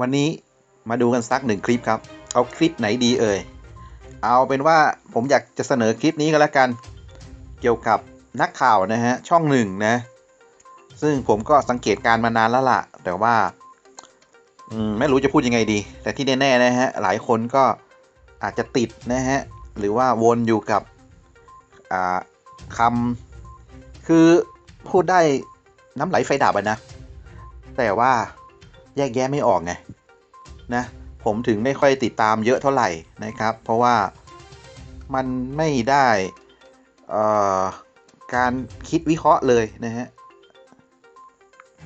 วันนี้มาดูกันสักหนึ่งคลิปครับ เอาคลิปไหนดีเอ่ย เอาเป็นว่าผมอยากจะเสนอคลิปนี้ก็แล้วกัน เกี่ยวกับนักข่าวนะฮะช่องหนึ่งนะ ซึ่งผมก็สังเกตการมานานแล้วล่ะ แต่ว่าอไม่รู้จะพูดยังไงดี แต่ที่แน่ๆนะฮะหลายคนก็อาจจะติดนะฮะหรือว่าวนอยู่กับอ่าคำคือพูดได้น้ำไหลไฟดับนะ แต่ว่า แยกแยะไม่ออกไงนะผมถึงไม่ค่อยติดตามเยอะเท่าไหร่นะครับ เพราะว่ามันไม่ได้การคิดวิเคราะห์เลยนะฮะ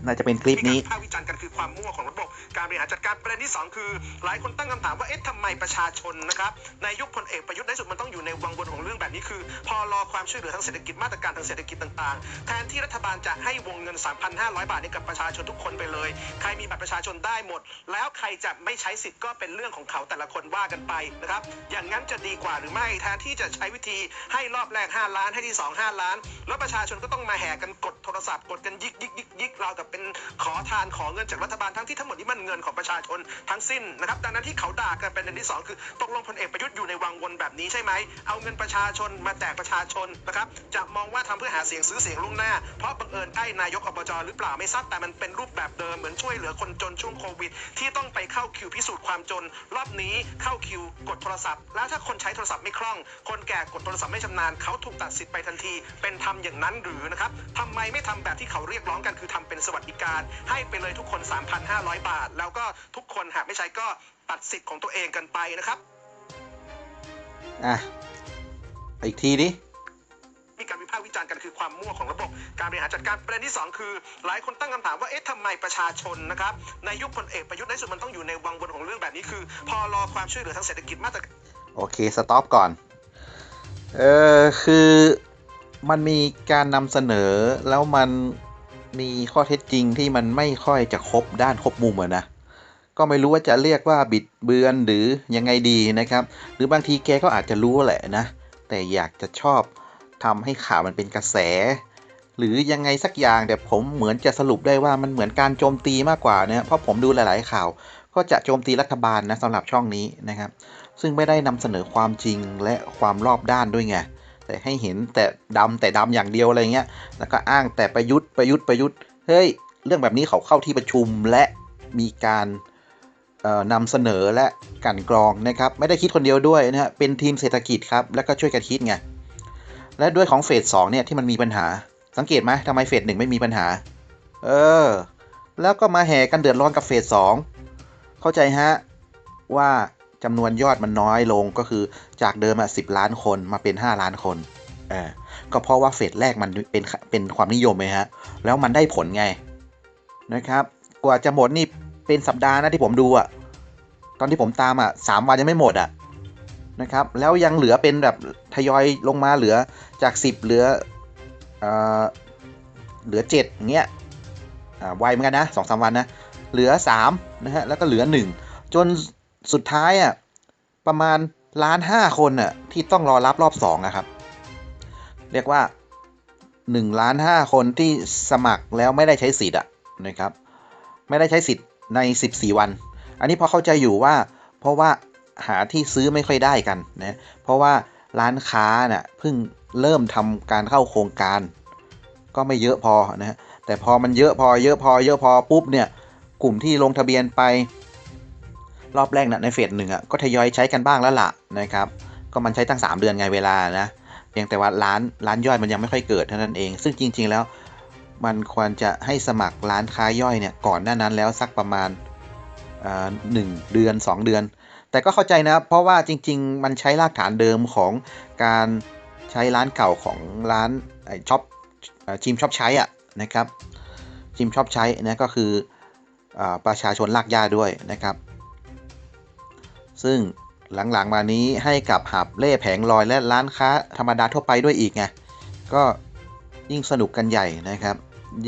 น่าจะเป็นคลิปนี้ที่การวิพากษ์วิจารณ์กันคือความมั่วของระบบการบริหารจัดการประเด็นที่2คือ หลายคนตั้งคำถามว่าเอ๊ะทำไมประชาชนนะครับในยุคพลเอกประยุทธ์ในสุดมันต้องอยู่ในวังวนของเรื่องแบบนี้คือ พอรอความช่วยเหลือทางเศรษฐกิจมาตรการทางเศรษฐกิจต่างๆ แทนที่รัฐบาลจะให้วงเงิน 3,500 บาทให้กับประชาชนทุกคนไปเลย ใครมีบัตรประชาชนได้หมด แล้วใครจะไม่ใช้สิทธิ์ก็เป็นเรื่องของเขาแต่ละคนว่ากันไปนะครับอย่างนั้นจะดีกว่าหรือไม่แทนที่จะใช้วิธีให้รอบแรก 5 ล้านให้ที่ 2 5 ล้าน แล้วประชาชนก็ต้องมาแห่กันกดโทรศัพท์กดกันยิกยิกยิกยิกเรากับเป็นขอทานขอเงินจากรัฐบาลทั้งที่ทั้งหมดนี้มันเงินของประชาชนทั้งสิ้นนะครับดังนั้นที่เขาด่ากันเป็นอันที่สองคือตกลงพลเอกประยุทธ์อยู่ในวังวนแบบนี้ใช่ไหมเอาเงินประชาชนมาแจกประชาชนนะครับจะมองว่าทำเพื่อหาเสียงซื้อเสียงล่วงหน้า เพราะบังเอิญใกล้นายกอบจหรือเปล่าไม่ทราบแต่มันเป็นรูปแบบเดิมเหมือนช่วยเหลือคนจนช่วงโควิด ที่ต้องไปเข้าคิวพิสูจน์ความจน รอบนี้เข้าคิวกดโทรศัพท์ แล้วถ้าคนใช้โทรศัพท์ไม่คล่อง คนแก่กดโทรศัพท์ไม่ชำนาญเขาถูกตัดสิทธิ์ไปทันที เป็นทำอย่างนั้นหรือนะครับทำไมไม่ทำแบบที่เขาเรียกร้องกันคือทำเป็นสวัสดิการ ให้ไปเลยทุกคน 3,500 บาท แล้วก็ทุกคนหากไม่ใช้ก็ตัดสิทธิ์ของตัวเองกันไปนะครับ อะ อีกทีดิมีการวิพากษ์วิจารณ์กันคือความมั่วของระบบการบริหารจัดการประเด็นที่ 2 คือ หลายคนตั้งคำถามว่าเอ๊ะทำไมประชาชนนะครับในยุคพลเอกประยุทธ์ในที่สุดมันต้องอยู่ในวังวนของเรื่องแบบนี้คือ พอรอความช่วยเหลือทางเศรษฐกิจมาตรโอเคสต็อปก่อนเออคือมันมีการนำเสนอแล้วมัน มีข้อเท็จจริงที่มันไม่ค่อยจะครบด้านครบมุมอะนะก็ไม่รู้ว่าจะเรียกว่าบิดเบือนหรือยังไงดีนะครับ หรือบางทีแกก็อาจจะรู้แหละนะ แต่อยากจะชอบทำให้ข่าวมันเป็นกระแส หรือยังไงสักอย่างแต่ผมเหมือนจะสรุปได้ว่ามันเหมือนการโจมตีมากกว่าเนี่ยเพราะผมดูหลาย ๆ ข่าว ก็จะโจมตีรัฐบาลนะสำหรับช่องนี้นะครับ ซึ่งไม่ได้นำเสนอความจริงและความรอบด้านด้วยไง แต่ให้เห็นแต่ดำแต่ดำอย่างเดียวอะไรเงี้ยแล้วก็อ้างแต่ประยุทธ์ประยุทธ์ประยุทธ์เฮ้ยเรื่องแบบนี้เขาเข้าที่ประชุมและมีการเอ่อนำเสนอและกันกรองนะครับ ไม่ได้คิดคนเดียวด้วยนะฮะเป็นทีมเศรษฐกิจครับ แล้วก็ช่วยกันคิดไงและด้วยของเฟสสองเนี่ยที่มันมีปัญหา สังเกตไหมทำไมเฟสหนึ่งไม่มีปัญหา เออ แล้วก็มาแห่กันเดือดร้อนกับเฟสสองเข้าใจฮะว่า จำนวนยอดมันน้อยลงก็คือจากเดิมอะสิล้านคนมาเป็น5ล้านคนเออก็เพราะว่าเฟสแรกมันเป็นเป็นความนิยมไงฮะ แล้วมันได้ผลไงนะครับ กว่าจะหมดนี่เป็นสัปดาห์นะที่ผมดูอะตอนที่ผมตามอะสามวันยังไม่หมดอะนะครับ แล้วยังเหลือเป็นแบบทยอยลงมาเหลือจาก10เหลือเอ่อเหลือ7อย่างเงี้ยอ่าไวเหมือนกันนะสองสามวันนะเหลือ3นะฮะแล้วก็เหลือ1จน สุดท้ายอะประมาณล้านห้าคนอะที่ต้องรอรับรอบ2นะครับ เรียกว่า1ล้าน5คนที่สมัครแล้วไม่ได้ใช้สิทธิ์อะนะครับ ไม่ได้ใช้สิทธิ์ใน 14 วัน อันนี้พอเข้าใจอยู่ว่า เพราะว่าหาที่ซื้อไม่ค่อยได้กันนะเพราะว่าร้านค้าน่ะเพิ่งเริ่มทำการเข้าโครงการ ก็ไม่เยอะพอนะแต่พอมันเยอะพอเยอะพอเยอะพอปุ๊บเนี่ยกลุ่มที่ลงทะเบียนไป รอบแรกนะในเฟสหนึ่งอะก็ทยอยใช้กันบ้างแล้วล่ะนะครับ ก็มันใช้ตั้ง 3 เดือนไงเวลานะเพียงแต่ว่าร้านร้านย่อยมันยังไม่ค่อยเกิดเท่านั้นเอง ซึ่งจริง ๆ แล้วมันควรจะให้สมัครร้านค้าย่อยเนี่ยก่อนหน้านั้นแล้วสักประมาณหนึ่งเดือน 2 เดือน แต่ก็เข้าใจนะ เพราะว่าจริง ๆ มันใช้รากฐานเดิมของการใช้ร้านเก่าของร้านช็อปชิมช็อปใช้อะนะครับชิมช็อปใช้นะก็คืออประชาชนลากย่าด้วยนะครับ ซึ่งหลังๆมานี้ให้กับหับเล่แผงลอยและร้านค้าธรรมดาทั่วไปด้วยอีกไงก็ยิ่งสนุกกันใหญ่นะครับ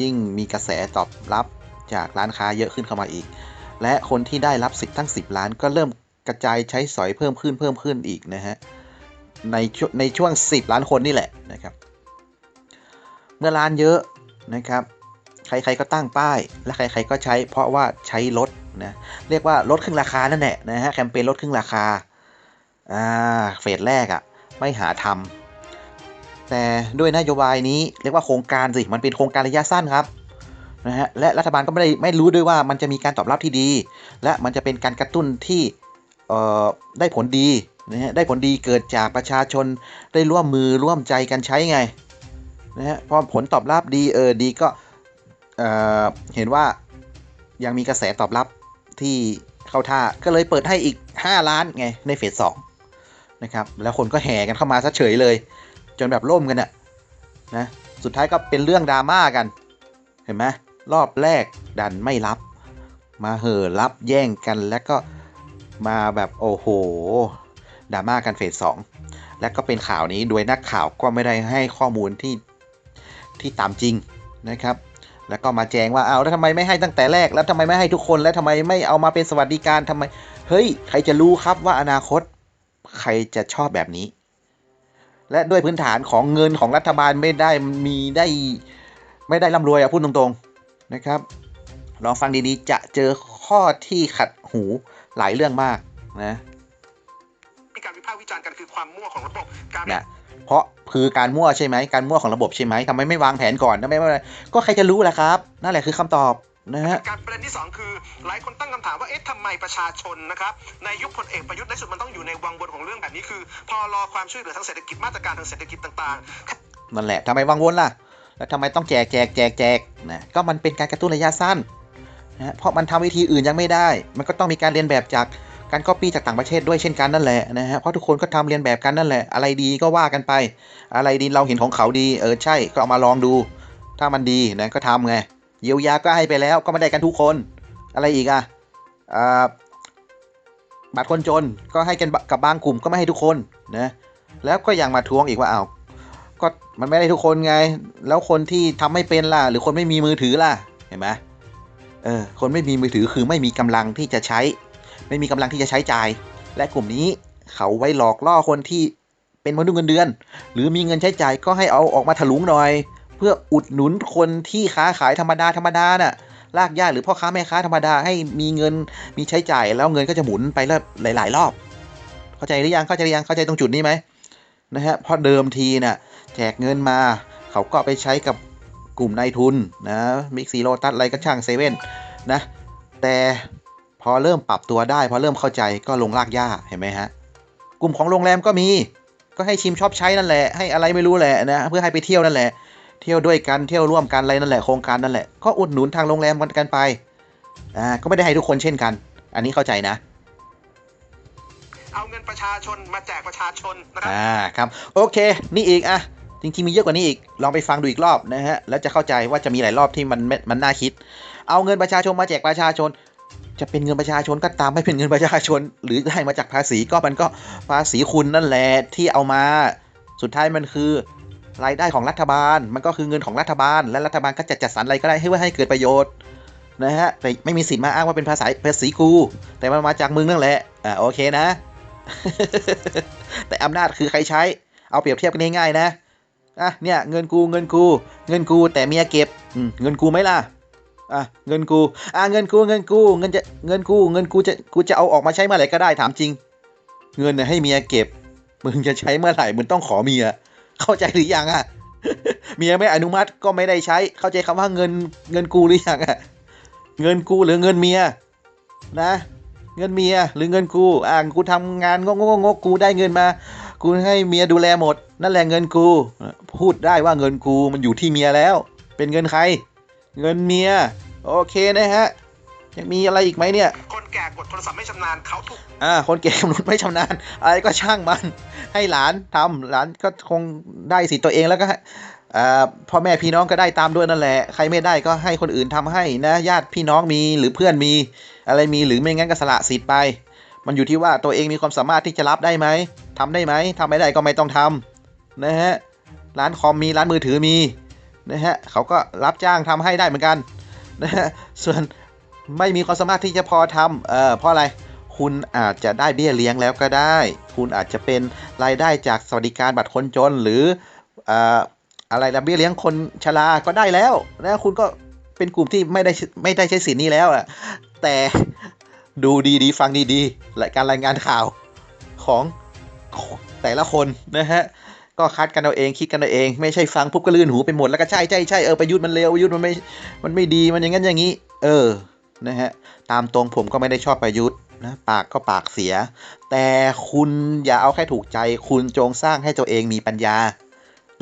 ยิ่งมีกระแสตอบรับจากร้านค้าเยอะขึ้นเข้ามาอีก และคนที่ได้รับสิทธิ์ทั้ง 10 ล้าน ก็เริ่มกระจายใช้สอยเพิ่มขึ้นเพิ่มขึ้นอีกนะฮะในช่วงในช่วง 10 ล้านคนนี่แหละนะครับ เมื่อร้านเยอะนะครับ ใครๆก็ตั้งป้าย และใครๆก็ใช้ เพราะว่าใช้ลดนะเรียกว่าลดครึ่งราคานั่นแหละนะฮะแคมเปญลดครึ่งราคาอ่าเฟสแรกอะ่ะไม่หาทำแต่ด้วยนโยบายนี้เรียกว่าโครงการสิมันเป็นโครงการระยะสั้นครับนะฮะและรัฐบาลก็ไม่ได้ไม่รู้ด้วยว่ามันจะมีการตอบรับที่ดี และมันจะเป็นการกระตุ้นที่เอ่อได้ผลดีนะฮะได้ผลดีเกิดจากประชาชนได้ร่วมมือร่วมใจกันใช้ไงนะฮะพอผลตอบรับดีเออดีก็ เเห็นว่ายังมีกระแสตอบรับที่เข้าท่าก็เลยเปิดให้อีก 5 ล้านไงในเฟสสองนะครับแล้วคนก็แห่กันเข้ามาซะเฉยเลย จนแบบล่มกันอะนะสุดท้ายก็เป็นเรื่องดราม่ากัน เห็นไหมรอบแรกดันไม่รับ มาเห่อรับแย่งกันแล้วก็มาแบบโอ้โหดราม่ากันเฟสสองและก็เป็นข่าวนี้โดยนักข่าวก็ไม่ได้ให้ข้อมูลที่ที่ตามจริงนะครับ แล้วก็มาแจ้งว่าเอาแล้วทำไมไม่ให้ตั้งแต่แรก แล้วทำไมไม่ให้ทุกคน แล้วทำไมไม่เอามาเป็นสวัสดิการทำไม เฮ้ย ใครจะรู้ครับว่าอนาคต ใครจะชอบแบบนี้ และด้วยพื้นฐานของเงินของรัฐบาลไม่ได้มีได้ไม่ได้ร่ำรวยอะพูดตรงๆนะครับ ลองฟังดีๆ จะเจอข้อที่ขัดหูหลายเรื่องมากนะมีการวิพากษ์วิจารณ์กันคือความมั่วของระบบการนะ เพราะคือการมั่วใช่ไหมการมั่วของระบบใช่ไหมทำไมไม่วางแผนก่อนทำไมไม่ก็ใครจะรู้ล่ะครับ นั่นแหละคือคำตอบนะฮะการประเด็นที่สองคือ หลายคนตั้งคำถามว่าเอ๊ะทำไมประชาชนนะครับในยุคพลเอกประยุทธ์ในสุดมันต้องอยู่ในวังวนของเรื่องแบบนี้คือ พอรอความช่วยเหลือทางเศรษฐกิจมาตรการทางเศรษฐกิจต่างนั่นแหละทำไมวังวนล่ะ แล้วทำไมต้องแจกแจกแจกแจกนะก็มันเป็นการกระตุ้นระยะสั้นนะฮะเพราะมันทำวิธีอื่นยังไม่ได้ มันก็ต้องมีการเรียนแบบจาก การก๊อปปี้จากต่างประเทศด้วยเช่นกันนั่นแหละนะฮะเพราะทุกคนก็ทำเรียนแบบกันนั่นแหละ อะไรดีก็ว่ากันไป อะไรดีเราเห็นของเขาดีเออใช่ก็เอามาลองดู ถ้ามันดีนะก็ทำไงเยียวยาก็ให้ไปแล้วก็ไม่ได้กันทุกคน อะไรอีกอะอ่าบัตรคนจนก็ให้กันกับบางกลุ่มก็ไม่ให้ทุกคนนะแล้วก็ยังมาทวงอีกว่าเอาวก็มันไม่ได้ทุกคนไง แล้วคนที่ทำไม่เป็นล่ะ หรือคนไม่มีมือถือล่ะเห็นไหมเออคนไม่มีมือถือคือไม่มีกำลังที่จะใช้ ไม่มีกำลังที่จะใช้จ่าย และกลุ่มนี้เขาไว้หลอกล่อคนที่เป็นมนุษย์เงินเดือน หรือมีเงินใช้จ่ายก็ให้เอาออกมาถลุงหน่อย เพื่ออุดหนุนคนที่ค้าขายธรรมดาธรรมดาน่ะลากย่าหรือพ่อค้าแม่ค้าธรรมดาให้มีเงินมีใช้จ่ายแล้วเงินก็จะหมุนไปแล้วหลาย ๆ รอบ เข้าใจหรือยังเข้าใจหรือยังเข้าใจตรงจุดนี้ไหมนะฮะเพราะเดิมทีน่ะแจกเงินมา เขาก็ไปใช้กับกลุ่มนายทุนนะมิกซีโรตัสอะไรก็ช่างเซเว่นนะแต่ พอเริ่มปรับตัวได้ พอเริ่มเข้าใจก็ลงลากย่าเห็นไหมฮะ กลุ่มของโรงแรมก็มี ก็ให้ชิมชอบใช้นั่นแหละ ให้อะไรไม่รู้แหละนะ เพื่อให้ไปเที่ยวนั่นแหละ เที่ยวด้วยกัน เที่ยวร่วมกันอะไรนั่นแหละ โครงการนั่นแหละ ก็อุดหนุนทางโรงแรมกันไป อ่า ก็ไม่ได้ให้ทุกคนเช่นกัน อันนี้เข้าใจนะๆเอาเงินประชาชนมาแจกประชาชนนะครับ อ่า ครับ โอเค นี่อีกอะจริงๆมีเยอะกว่านี้อีก ลองไปฟังดูอีกรอบนะฮะ แล้วจะเข้าใจว่าจะมีหลายรอบที่มันไม่มันน่าคิด เอาเงินประชาชนมาแจกประชาชน จะเป็นเงินประชาชนก็ตามไม่เป็นเงินประชาชน หรือได้มาจากภาษีก็มันก็ภาษีคุณนั่นแหละที่เอามา สุดท้ายมันคือรายได้ของรัฐบาล มันก็คือเงินของรัฐบาล และรัฐบาลก็จะจัดสรรอะไรก็ได้ให้ว่าให้เกิดประโยชน์นะฮะแต่ไม่มีสิทธิ์มาอ้างว่าเป็นภาษาภาษีกู แต่มันมาจากมึงนั่นแหละอ่าโอเคนะ แต่อำนาจคือใครใช้ เอาเปรียบเทียบกันง่ายๆนะอะเนี่ยเงินกูเงินกู เงินกูแต่เมียเก็บเงินกูไหมล่ะ อะเงินกูอะเงินกูเงินกูเงินจะเงินกูเงินกูจะกูจะเอาออกมาใช้เมื่อไหร่ก็ได้ถามจริง เงินน่ะให้เมียเก็บมึงจะใช้เมื่อไหร่มึงต้องขอเมีย เข้าใจหรือยังอะเมียไม่อนุมัติก็ไม่ได้ใช้ เข้าใจคำว่าเงินเงินกูหรือยังอะเงินกูหรือเงินเมียนะ เงินเมียหรือเงินกูอ่ากูทำงานงกงกงกกูได้เงินมา กูให้เมียดูแลหมด นั่นแหละเงินกู พูดได้ว่าเงินกูมันอยู่ที่เมียแล้ว เป็นเงินใคร เงินเมีย โอเคนะฮะ ยังมีอะไรอีกไหมเนี่ย คนแก่กดโทรศัพท์ไม่ชำนาญเขาถูก อ่า คนเก่งกำหนดไม่ชำนาญ อะไรก็ช่างมัน ให้หลานทำหลานก็คงได้สิทธิ์ตัวเองแล้วก็ให้อ่าพ่อแม่พี่น้องก็ได้ตามด้วยนั่นแหละ ใครไม่ได้ก็ให้คนอื่นทำให้นะ ญาติพี่น้องมีหรือเพื่อนมี อะไรมีหรือไม่งั้นก็สละสิทธิ์ไป มันอยู่ที่ว่าตัวเองมีความสามารถที่จะรับได้ไหมทำได้ไหมทำไม่ได้ก็ไม่ต้องทำนะฮะ ร้านคอมมีร้านมือถือมี นะฮะเขาก็รับจ้างทำให้ได้เหมือนกันนะฮะส่วนไม่มีความสามารถที่จะพอทำเอ่อเพราะอะไรคุณอาจจะได้เบี้ยเลี้ยงแล้วก็ได้ คุณอาจจะเป็นรายได้จากสวัสดิการบัตรคนจนหรือเอ่ออะไรนะเบี้ยเลี้ยงคนชราก็ได้แล้วนะคุณก็เป็นกลุ่มที่ไม่ได้ไม่ได้ใช้สิทธินี้แล้วอะแต่ดูดีๆ ฟังดีๆและการรายงานข่าวของแต่ละคนนะฮะ ก็คัดกันเอาเองคิดกันเอาเอง ไม่ใช่ฟังปุ๊บก็ลื่นหูไปหมดแล้วก็ใช่ใช่ใช่เออประยุทธ์มันเลวประยุทธ์มันไม่มันไม่ดีมันอย่างนั้นอย่างนี้ เออนะฮะตามตรงผมก็ไม่ได้ชอบประยุทธ์นะปากก็ปากเสีย แต่คุณอย่าเอาแค่ถูกใจ คุณจงสร้างให้ตัวเองมีปัญญา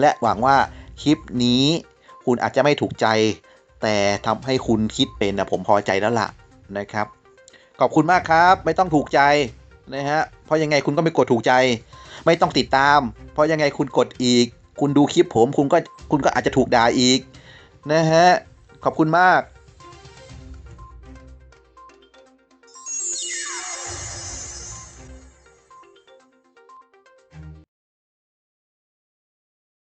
และหวังว่าคลิปนี้คุณอาจจะไม่ถูกใจ แต่ทำให้คุณคิดเป็นนะผมพอใจแล้วล่ะนะครับ ขอบคุณมากครับ ไม่ต้องถูกใจ นะฮะ เพราะยังไงคุณก็ไม่กดถูกใจ ไม่ต้องติดตาม เพราะยังไงคุณกดอีก คุณดูคลิปผม คุณก็คุณก็อาจจะถูกด่าอีกนะฮะ ขอบคุณมาก